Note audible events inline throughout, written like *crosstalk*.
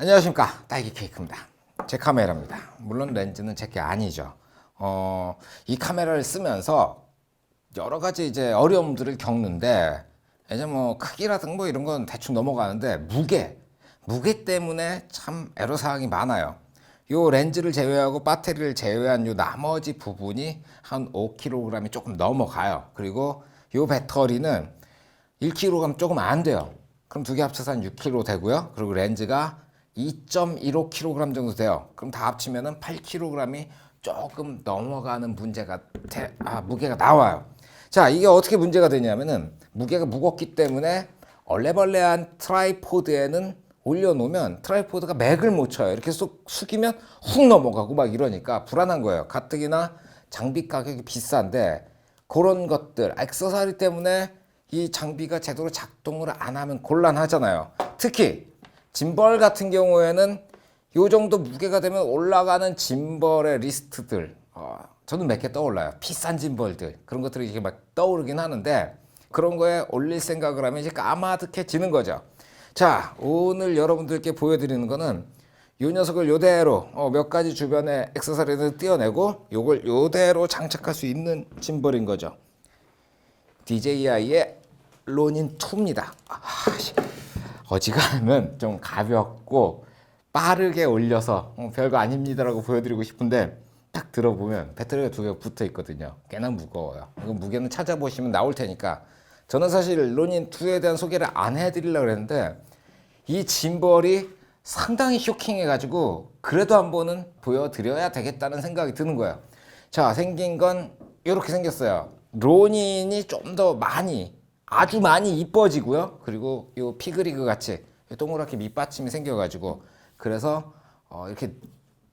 안녕하십니까. 딸기 케이크입니다. 제 카메라입니다. 물론 렌즈는 제 게 아니죠. 어, 이 카메라를 쓰면서 여러 가지 이제 어려움들을 겪는데 이제 뭐 크기라든가 뭐 이런 건 대충 넘어가는데 무게 무게 때문에 참 애로사항이 많아요. 요 렌즈를 제외하고 배터리를 제외한 요 나머지 부분이 한 5kg이 조금 넘어가요. 그리고 요 배터리는 1kg 조금 안 돼요. 그럼 두 개 합쳐서 한 6kg 되고요. 그리고 렌즈가 2.15kg 정도 돼요. 그럼 다 합치면은 8kg이 조금 넘어가는 문제가 돼, 아, 무게가 나와요. 자, 이게 어떻게 문제가 되냐면은 무게가 무겁기 때문에 얼레벌레한 트라이포드에는 올려놓으면 트라이포드가 맥을 못 쳐요. 이렇게 쑥 숙이면 훅 넘어가고 막 이러니까 불안한 거예요. 가뜩이나 장비 가격이 비싼데 그런 것들, 액세서리 때문에 이 장비가 제대로 작동을 안 하면 곤란하잖아요. 특히 짐벌 같은 경우에는 요 정도 무게가 되면 올라가는 짐벌의 리스트들, 어, 저는 몇 개 떠올라요. 비싼 짐벌들 그런 것들이 이렇게 막 떠오르긴 하는데 그런 거에 올릴 생각을 하면 이제 까마득해지는 거죠. 자, 오늘 여러분들께 보여드리는 거는 요 녀석을 요대로 어, 몇 가지 주변에 액세서리를 띄어내고 요걸 요대로 장착할 수 있는 짐벌인 거죠. DJI의 로닌 2입니다. 아, 씨. 어지간하면 *laughs* 좀 가볍고 빠르게 올려서 어, 별거 아닙니다라고 보여드리고 싶은데 딱 들어보면 배터리가 두 개가 붙어 있거든요. 꽤나 무거워요. 이거 무게는 찾아보시면 나올 테니까 저는 사실 로닌 2에 대한 소개를 안 해드리려고 그랬는데 이 짐벌이 상당히 쇼킹해가지고 그래도 한 번은 보여드려야 되겠다는 생각이 드는 거예요. 자 생긴 건 이렇게 생겼어요. 로닌이 좀 더 많이 아주 많이 이뻐지고요. 그리고 요 피그리그 같이 동그랗게 밑받침이 생겨가지고 그래서 어, 이렇게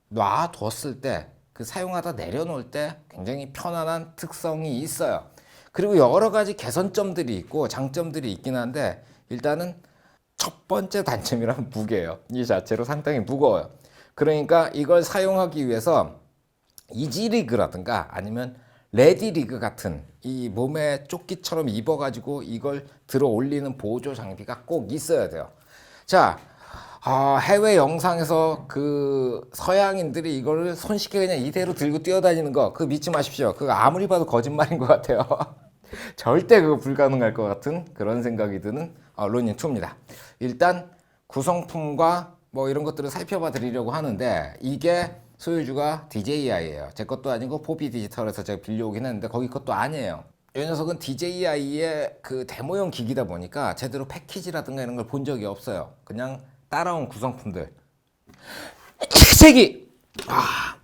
놔뒀을 때 그 사용하다 내려놓을 때 굉장히 편안한 특성이 있어요. 그리고 여러 가지 개선점들이 있고 장점들이 있긴 한데 일단은 첫 번째 단점이란 *laughs* 무게예요. 이 자체로 상당히 무거워요. 그러니까 이걸 사용하기 위해서 이지리그라든가 아니면 레디리그 같은 이 몸에 조끼처럼 입어가지고 이걸 들어 올리는 보조 장비가 꼭 있어야 돼요. 자, 아, 해외 영상에서 그 서양인들이 이거를 손쉽게 그냥 이대로 들고 뛰어다니는 거 그거 믿지 마십시오. 그거 아무리 봐도 거짓말인 것 같아요. *laughs* 절대 그거 불가능할 것 같은 그런 생각이 드는 어, 로닌 2입니다. 일단 구성품과 뭐 이런 것들을 살펴봐 드리려고 하는데 이게 소유주가 DJI예요. 제 것도 아니고 포비 디지털에서 제가 빌려오긴 했는데 거기 것도 아니에요. 이 녀석은 DJI의 그 데모용 기기다 보니까 제대로 패키지라든가 이런 걸 본 적이 없어요. 그냥 따라온 구성품들. *laughs* 색이 아,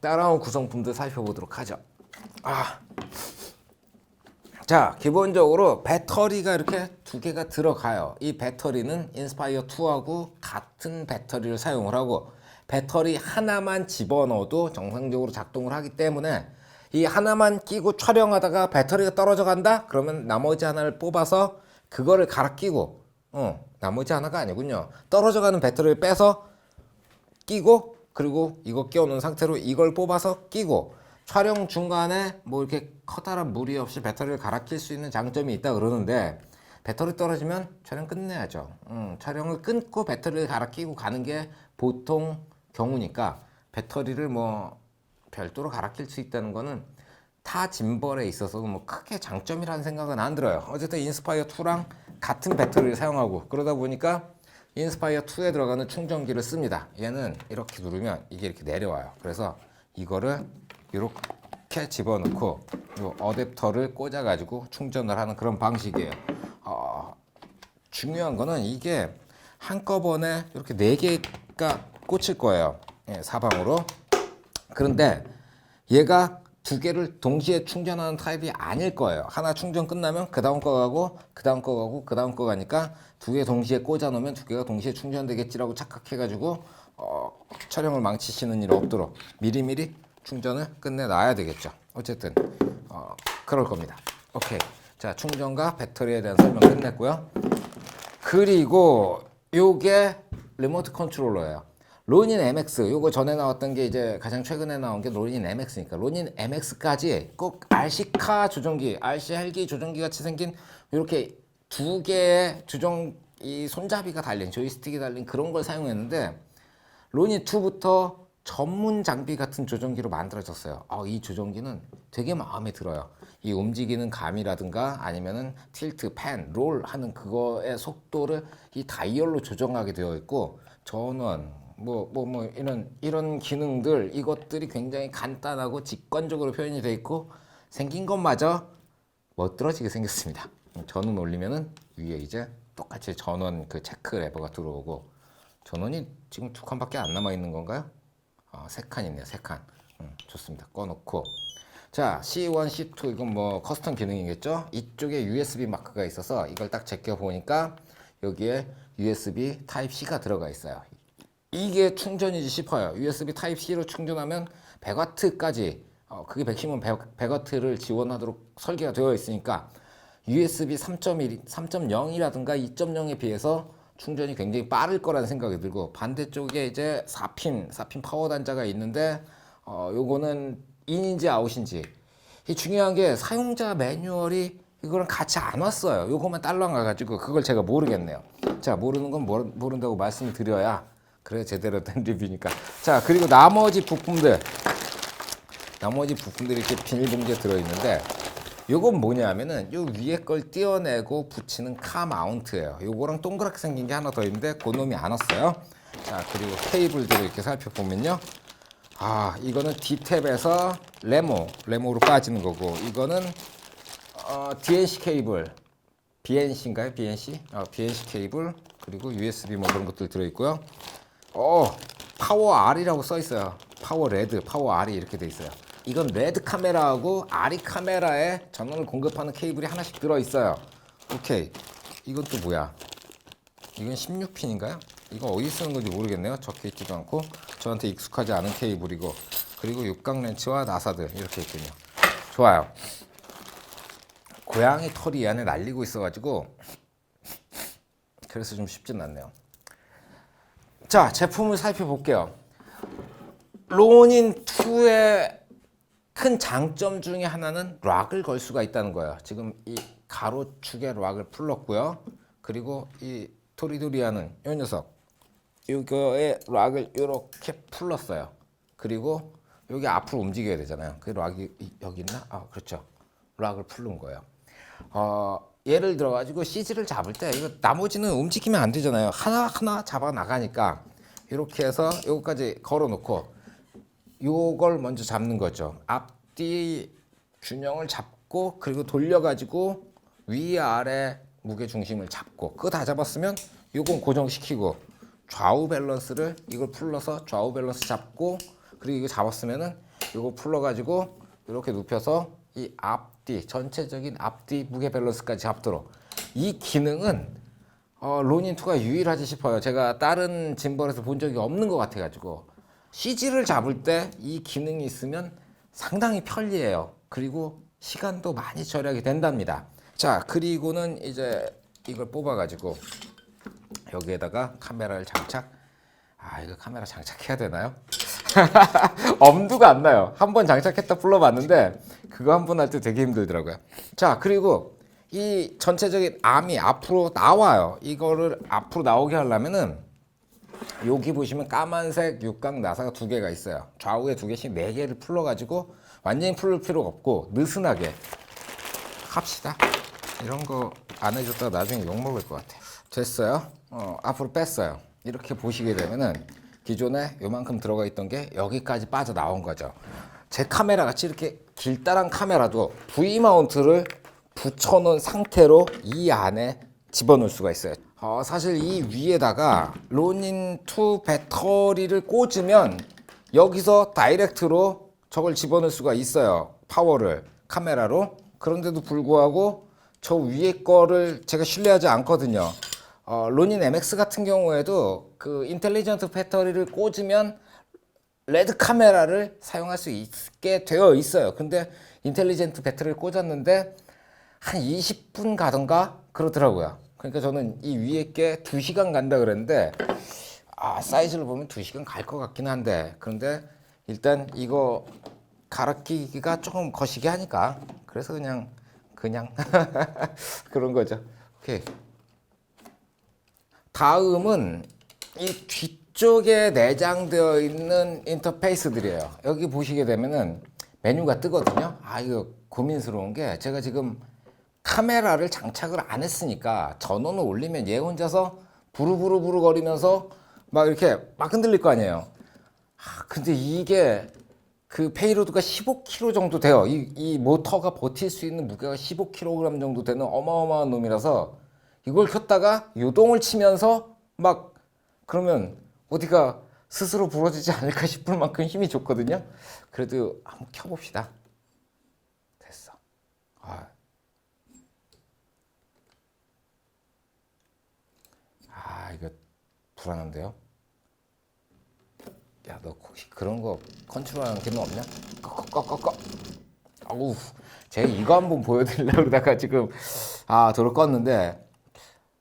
따라온 구성품들 살펴보도록 하죠. 아. 자, 기본적으로 배터리가 이렇게 두 개가 들어가요. 이 배터리는 인스파이어 2하고 같은 배터리를 사용을 하고 배터리 하나만 집어넣어도 정상적으로 작동을 하기 때문에 이 하나만 끼고 촬영하다가 배터리가 떨어져 간다? 그러면 나머지 하나를 뽑아서 그거를 갈아 끼고 어, 나머지 하나가 아니군요. 떨어져 가는 배터리를 빼서 끼고 그리고 이거 끼워놓은 상태로 이걸 뽑아서 끼고 촬영 중간에 뭐 이렇게 커다란 무리 없이 배터리를 갈아 낄 수 있는 장점이 있다 그러는데 배터리 떨어지면 촬영 끝내야죠. 음, 촬영을 끊고 배터리를 갈아 끼고 가는 게 보통 경우니까 배터리를 뭐 별도로 갈아 낄 수 있다는 거는 타 짐벌에 있어서도 뭐 크게 장점이라는 생각은 안 들어요. 어쨌든 인스파이어 2랑 같은 배터리를 사용하고 그러다 보니까 인스파이어 2에 들어가는 충전기를 씁니다. 얘는 이렇게 누르면 이게 이렇게 내려와요. 그래서 이거를 이렇게 집어넣고 이 어댑터를 꽂아가지고 충전을 하는 그런 방식이에요. 어, 중요한 거는 이게 한꺼번에 이렇게 네 개가 꽂힐 거예요. 예, 사방으로. 그런데 얘가 두 개를 동시에 충전하는 타입이 아닐 거예요. 하나 충전 끝나면 그 다음 거 가고 그 다음 거 가고 그 다음 거 가니까 두 개 동시에 꽂아 놓으면 두 개가 동시에 충전되겠지라고 착각해가지고 어, 촬영을 망치시는 일 없도록 미리미리 충전을 끝내 놔야 되겠죠. 어쨌든 어, 그럴 겁니다. 오케이. 자 충전과 배터리에 대한 설명 끝냈고요. 그리고 요게 리모트 컨트롤러예요. 로닌 MX 요거 전에 나왔던 게 이제 가장 최근에 나온 게 로닌 MX니까 로닌 MX까지 꼭 RC카 조종기, RC 헬기 조종기 같이 생긴 이렇게 두 개의 조종 이 손잡이가 달린 조이스틱이 달린 그런 걸 사용했는데 로니 2부터 전문 장비 같은 조정기로 만들어졌어요. 아, 이 조정기는 되게 마음에 들어요. 이 움직이는 감이라든가 아니면은 틸트, 팬, 롤 하는 그거의 속도를 이 다이얼로 조정하게 되어 있고 전원 뭐 뭐 뭐 이런 이런 기능들 이것들이 굉장히 간단하고 직관적으로 표현이 되어 있고 생긴 것마저 멋들어지게 생겼습니다. 전원 올리면은 위에 이제 똑같이 전원 그 체크 레버가 들어오고 전원이 지금 두 칸밖에 안 남아 있는 건가요? 어, 세칸 있네요, 세 칸. 음, 좋습니다. 꺼놓고 자 C1, C2 이건 뭐 커스텀 기능이겠죠? 이쪽에 USB 마크가 있어서 이걸 딱 제껴 보니까 여기에 USB Type C가 들어가 있어요. 이게 충전이지 싶어요. USB Type C로 충전하면 100W까지 어, 그게 맥시멈 100, 100W를 지원하도록 설계가 되어 있으니까 USB 3.1, 3.0이라든가 2.0에 비해서 충전이 굉장히 빠를 거라는 생각이 들고 반대쪽에 이제 4핀, 4핀 파워 단자가 있는데 어, 요거는 인인지 아웃인지 이 중요한 게 사용자 매뉴얼이 이거랑 같이 안 왔어요. 요거만 딸랑 가가지고 그걸 제가 모르겠네요. 자 모르는 건 모르, 모른다고 말씀을 드려야 그래 제대로 된 리뷰니까. 자 그리고 나머지 부품들 나머지 부품들이 이렇게 비닐봉지에 들어있는데 요건 뭐냐면은 요 위에 걸 띄어내고 붙이는 카 마운트예요. 요거랑 동그랗게 생긴 게 하나 더 있는데 그놈이 안 왔어요. 자 그리고 케이블들을 이렇게 살펴보면요. 아 이거는 D탭에서 레모 레모로 빠지는 거고 이거는 어, DNC 케이블 BNC인가요? BNC? 어, BNC 케이블 그리고 USB 뭐 그런 것들 들어있고요. 어 파워 R이라고 써 있어요. 파워 레드, 파워 R이 이렇게 돼 있어요. 이건 레드 카메라하고 R이 카메라에 전원을 공급하는 케이블이 하나씩 들어 있어요. 오케이. 이건 또 뭐야? 이건 16핀인가요? 이거 어디 쓰는 건지 모르겠네요. 적혀 있지도 않고 저한테 익숙하지 않은 케이블이고 그리고 육각 렌치와 나사들 이렇게 있군요. 좋아요. 고양이 털이 이 안에 날리고 있어가지고 그래서 좀 쉽진 않네요. 자 제품을 살펴볼게요. 로닌 2의 큰 장점 중에 하나는 락을 걸 수가 있다는 거예요. 지금 이 가로축에 락을 풀렀고요. 그리고 이 토리도리아는 이 녀석 이거에 락을 이렇게 풀렀어요. 그리고 여기 앞으로 움직여야 되잖아요. 그 락이 이- 여기 있나? 아 그렇죠. 락을 풀른 거예요. 어, 예를 들어 가지고 CG를 잡을 때 이거 나머지는 움직이면 안 되잖아요. 하나 하나 잡아 나가니까 이렇게 해서 요거까지 걸어 놓고 요걸 먼저 잡는 거죠. 앞뒤 균형을 잡고 그리고 돌려 가지고 위 아래 무게 중심을 잡고 그거 다 잡았으면 요건 고정시키고 좌우 밸런스를 이걸 풀러서 좌우 밸런스 잡고 그리고 이거 잡았으면은 요거 풀러 가지고 이렇게 눕혀서 이 앞뒤 전체적인 앞뒤 무게 밸런스까지 잡도록 이 기능은 어, 로닌 2가 유일하지 싶어요. 제가 다른 짐벌에서 본 적이 없는 것 같아가지고 CG를 잡을 때 이 기능이 있으면 상당히 편리해요. 그리고 시간도 많이 절약이 된답니다. 자, 그리고는 이제 이걸 뽑아가지고 여기에다가 카메라를 장착. 아, 이거 카메라 장착해야 되나요? *laughs* 엄두가 안 나요. 한 번 장착했다 불러봤는데 그거 한 번 할 때 되게 힘들더라고요. 자, 그리고 이 전체적인 암이 앞으로 나와요. 이거를 앞으로 나오게 하려면은 여기 보시면 까만색 육각 나사가 두 개가 있어요. 좌우에 두 개씩 네 개를 풀러가지고 완전히 풀을 필요가 없고 느슨하게 합시다. 이런 거 안 해줬다가 나중에 욕 먹을 것 같아. 됐어요. 어, 앞으로 뺐어요. 이렇게 보시게 되면은 기존에 요만큼 들어가 있던 게 여기까지 빠져 나온 거죠. 제 카메라 같이 이렇게 길다란 카메라도 V 마운트를 붙여놓은 상태로 이 안에 집어넣을 수가 있어요. 어, 사실 이 위에다가 로닌 2 배터리를 꽂으면 여기서 다이렉트로 저걸 집어넣을 수가 있어요. 파워를 카메라로. 그런데도 불구하고 저 위에 거를 제가 신뢰하지 않거든요. 어, 로닌 MX 같은 경우에도 그 인텔리전트 배터리를 꽂으면 레드 카메라를 사용할 수 있게 되어 있어요. 근데 인텔리전트 배터리를 꽂았는데 한 20분 가던가 그러더라고요. 그러니까 저는 이 위에 게 2시간 간다 그랬는데 아, 사이즈를 보면 2시간 갈 것 같긴 한데 그런데 일단 이거 갈아 끼기가 조금 거시기 하니까 그래서 그냥 그냥 *laughs* 그런 거죠. 오케이. 다음은 이 뒤쪽에 내장되어 있는 인터페이스들이에요. 여기 보시게 되면은 메뉴가 뜨거든요. 아, 이거 고민스러운 게 제가 지금 카메라를 장착을 안 했으니까 전원을 올리면 얘 혼자서 부르부르부르 거리면서 막 이렇게 막 흔들릴 거 아니에요. 아, 근데 이게 그 페이로드가 15kg 정도 돼요. 이, 이 모터가 버틸 수 있는 무게가 15kg 정도 되는 어마어마한 놈이라서 이걸 켰다가 요동을 치면서 막 그러면 어디가 스스로 부러지지 않을까 싶을 만큼 힘이 좋거든요. 그래도 한번 켜봅시다. 됐어. 아, 아 이거 불안한데요. 야, 너 혹시 그런 거 컨트롤하는 기능 없냐? 꺼꺼꺼꺼꺼. 아우, 제가 이거 한번 보여드리려고 그러다가 지금 아 도로 껐는데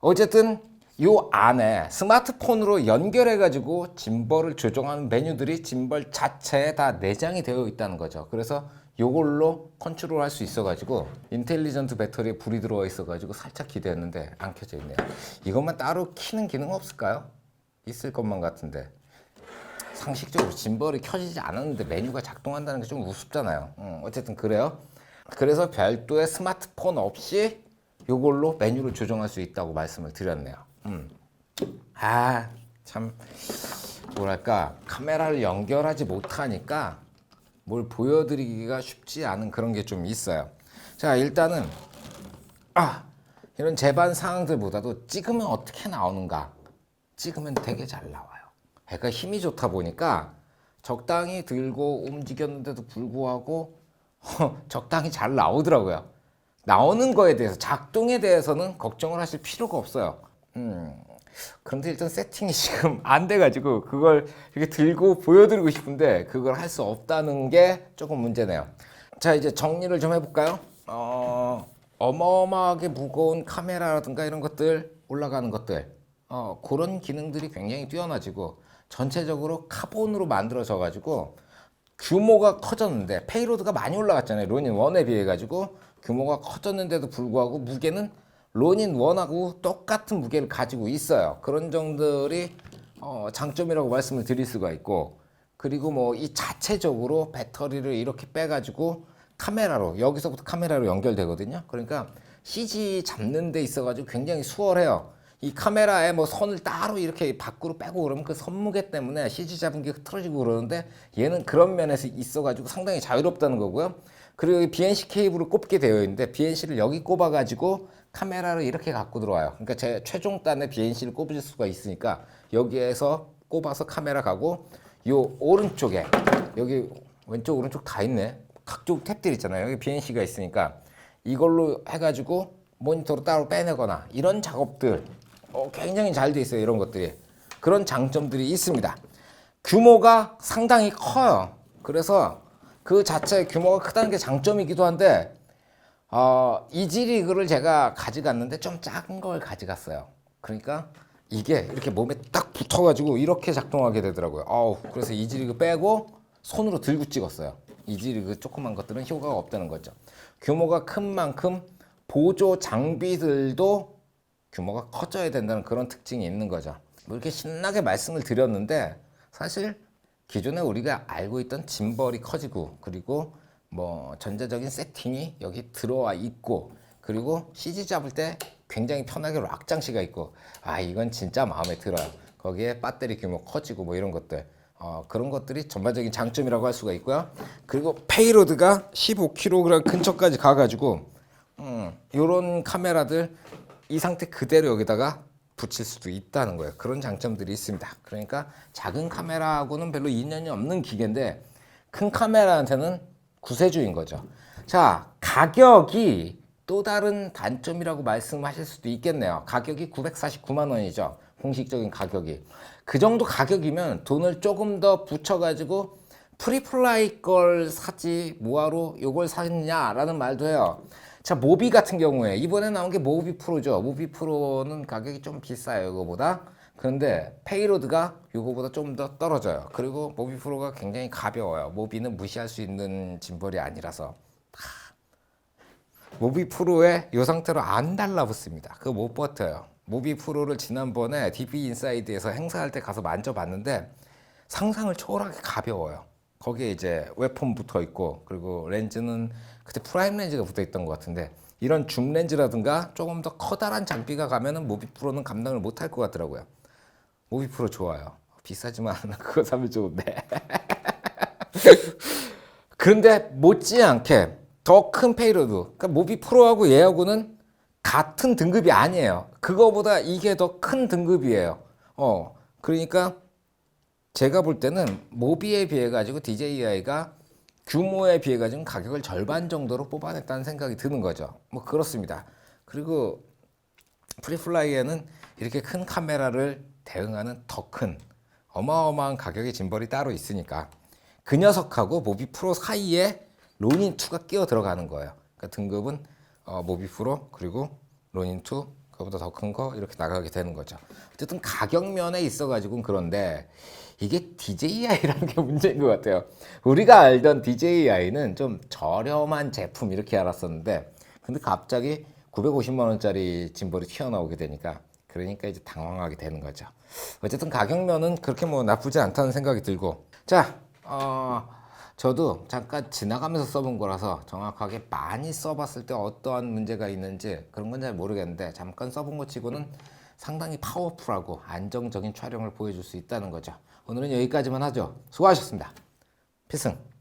어쨌든 요 안에 스마트폰으로 연결해가지고 짐벌을 조정하는 메뉴들이 짐벌 자체에 다 내장이 되어 있다는 거죠. 그래서 요걸로 컨트롤 할 수 있어가지고 인텔리전트 배터리에 불이 들어와 있어가지고 살짝 기대했는데 안 켜져 있네요. 이것만 따로 키는 기능 없을까요? 있을 것만 같은데. 상식적으로 짐벌이 켜지지 않았는데 메뉴가 작동한다는 게 좀 우습잖아요. 음, 어쨌든 그래요. 그래서 별도의 스마트폰 없이 이걸로 메뉴를 조정할 수 있다고 말씀을 드렸네요. 음. 아, 참 뭐랄까 카메라를 연결하지 못하니까 뭘 보여드리기가 쉽지 않은 그런 게 좀 있어요. 자, 일단은 아 이런 제반 상황들보다도 찍으면 어떻게 나오는가? 찍으면 되게 잘 나와요. 애가 힘이 좋다 보니까 적당히 들고 움직였는데도 불구하고 *laughs* 적당히 잘 나오더라고요. 나오는 거에 대해서 작동에 대해서는 걱정을 하실 필요가 없어요. 음, 그런데 일단 세팅이 *laughs* 지금 안 돼가지고 그걸 이렇게 들고 보여드리고 싶은데 그걸 할 수 없다는 게 조금 문제네요. 자 이제 정리를 좀 해볼까요? 어, 어마어마하게 무거운 카메라라든가 이런 것들 올라가는 것들 어, 그런 기능들이 굉장히 뛰어나지고 전체적으로 카본으로 만들어져 가지고 규모가 커졌는데 페이로드가 많이 올라갔잖아요. 로닌 1에 비해 가지고 규모가 커졌는데도 불구하고 무게는 로닌 1하고 똑같은 무게를 가지고 있어요. 그런 점들이 어, 장점이라고 말씀을 드릴 수가 있고 그리고 뭐 이 자체적으로 배터리를 이렇게 빼가지고 카메라로 여기서부터 카메라로 연결되거든요. 그러니까 CG 잡는 데 있어가지고 굉장히 수월해요. 이 카메라에 뭐 선을 따로 이렇게 밖으로 빼고 그러면 그 선무게 때문에 CG 잡은 게 흐트러지고 그러는데 얘는 그런 면에서 있어가지고 상당히 자유롭다는 거고요. 그리고 이 BNC 케이블을 꼽게 되어 있는데 BNC를 여기 꼽아가지고 카메라를 이렇게 갖고 들어와요. 그러니까 제 최종단에 BNC를 꼽을 수가 있으니까 여기에서 꼽아서 카메라 가고 요 오른쪽에 여기 왼쪽 오른쪽 다 있네. 각종 탭들 있잖아요. 여기 BNC가 있으니까 이걸로 해가지고 모니터로 따로 빼내거나 이런 작업들 어, 굉장히 잘 돼 있어요. 이런 것들이 그런 장점들이 있습니다. 규모가 상당히 커요. 그래서 그 자체의 규모가 크다는 게 장점이기도 한데 어, 이지리그를 제가 가져갔는데 좀 작은 걸 가져갔어요. 그러니까 이게 이렇게 몸에 딱 붙어가지고 이렇게 작동하게 되더라고요. 어우, 그래서 이지리그 빼고 손으로 들고 찍었어요. 이지리그 조그만 것들은 효과가 없다는 거죠. 규모가 큰 만큼 보조 장비들도 규모가 커져야 된다는 그런 특징이 있는 거죠. 뭐 이렇게 신나게 말씀을 드렸는데 사실 기존에 우리가 알고 있던 짐벌이 커지고 그리고 뭐 전자적인 세팅이 여기 들어와 있고 그리고 CG 잡을 때 굉장히 편하게 락 장치가 있고 아 이건 진짜 마음에 들어요. 거기에 배터리 규모 커지고 뭐 이런 것들 어, 그런 것들이 전반적인 장점이라고 할 수가 있고요. 그리고 페이로드가 15kg 근처까지 가가지고 음, 이런 카메라들 이 상태 그대로 여기다가 붙일 수도 있다는 거예요. 그런 장점들이 있습니다. 그러니까 작은 카메라하고는 별로 인연이 없는 기계인데 큰 카메라한테는 구세주인 거죠. 자, 가격이 또 다른 단점이라고 말씀하실 수도 있겠네요. 가격이 949만 원이죠. 공식적인 가격이. 그 정도 가격이면 돈을 조금 더 붙여가지고 프리플라이 걸 사지 뭐하러 요걸 샀냐라는 말도 해요. 자, 모비 같은 경우에 이번에 나온 게 모비 프로죠. 모비 프로는 가격이 좀 비싸요, 이거보다. 그런데 페이로드가 이거보다 좀 더 떨어져요. 그리고 모비 프로가 굉장히 가벼워요. 모비는 무시할 수 있는 짐벌이 아니라서. 하, 모비 프로에 이 상태로 안 달라붙습니다. 그거 못 버텨요. 모비 프로를 지난번에 DP 인사이드에서 행사할 때 가서 만져봤는데 상상을 초월하게 가벼워요. 거기에 이제 웨폰 붙어 있고 그리고 렌즈는 그때 프라임 렌즈가 붙어 있던 것 같은데 이런 줌 렌즈라든가 조금 더 커다란 장비가 가면은 모비 프로는 감당을 못 할 것 같더라고요. 모비 프로 좋아요. 비싸지만 *laughs* 그거 사면 좋은데. *laughs* 그런데 못지않게 더 큰 페이로드. 그러니까 모비 프로하고 얘하고는 같은 등급이 아니에요. 그거보다 이게 더 큰 등급이에요. 어, 그러니까 제가 볼 때는 모비에 비해 가지고 DJI가 규모에 비해 가지고 가격을 절반 정도로 뽑아냈다는 생각이 드는 거죠. 뭐 그렇습니다. 그리고 프리플라이에는 이렇게 큰 카메라를 대응하는 더 큰 어마어마한 가격의 짐벌이 따로 있으니까 그 녀석하고 모비 프로 사이에 로닌 2가 끼어 들어가는 거예요. 그러니까 등급은 어, 모비 프로 그리고 로닌 2 그거보다 더 큰 거 이렇게 나가게 되는 거죠. 어쨌든 가격 면에 있어 가지고는 그런데 이게 DJI라는 게 문제인 것 같아요. 우리가 알던 DJI는 좀 저렴한 제품 이렇게 알았었는데 근데 갑자기 950만 원짜리 짐벌이 튀어나오게 되니까 그러니까 이제 당황하게 되는 거죠. 어쨌든 가격면은 그렇게 뭐 나쁘지 않다는 생각이 들고 자, 어, 저도 잠깐 지나가면서 써본 거라서 정확하게 많이 써봤을 때 어떠한 문제가 있는지 그런 건 잘 모르겠는데 잠깐 써본 것 치고는 상당히 파워풀하고 안정적인 촬영을 보여줄 수 있다는 거죠. 오늘은 여기까지만 하죠. 수고하셨습니다. 필승.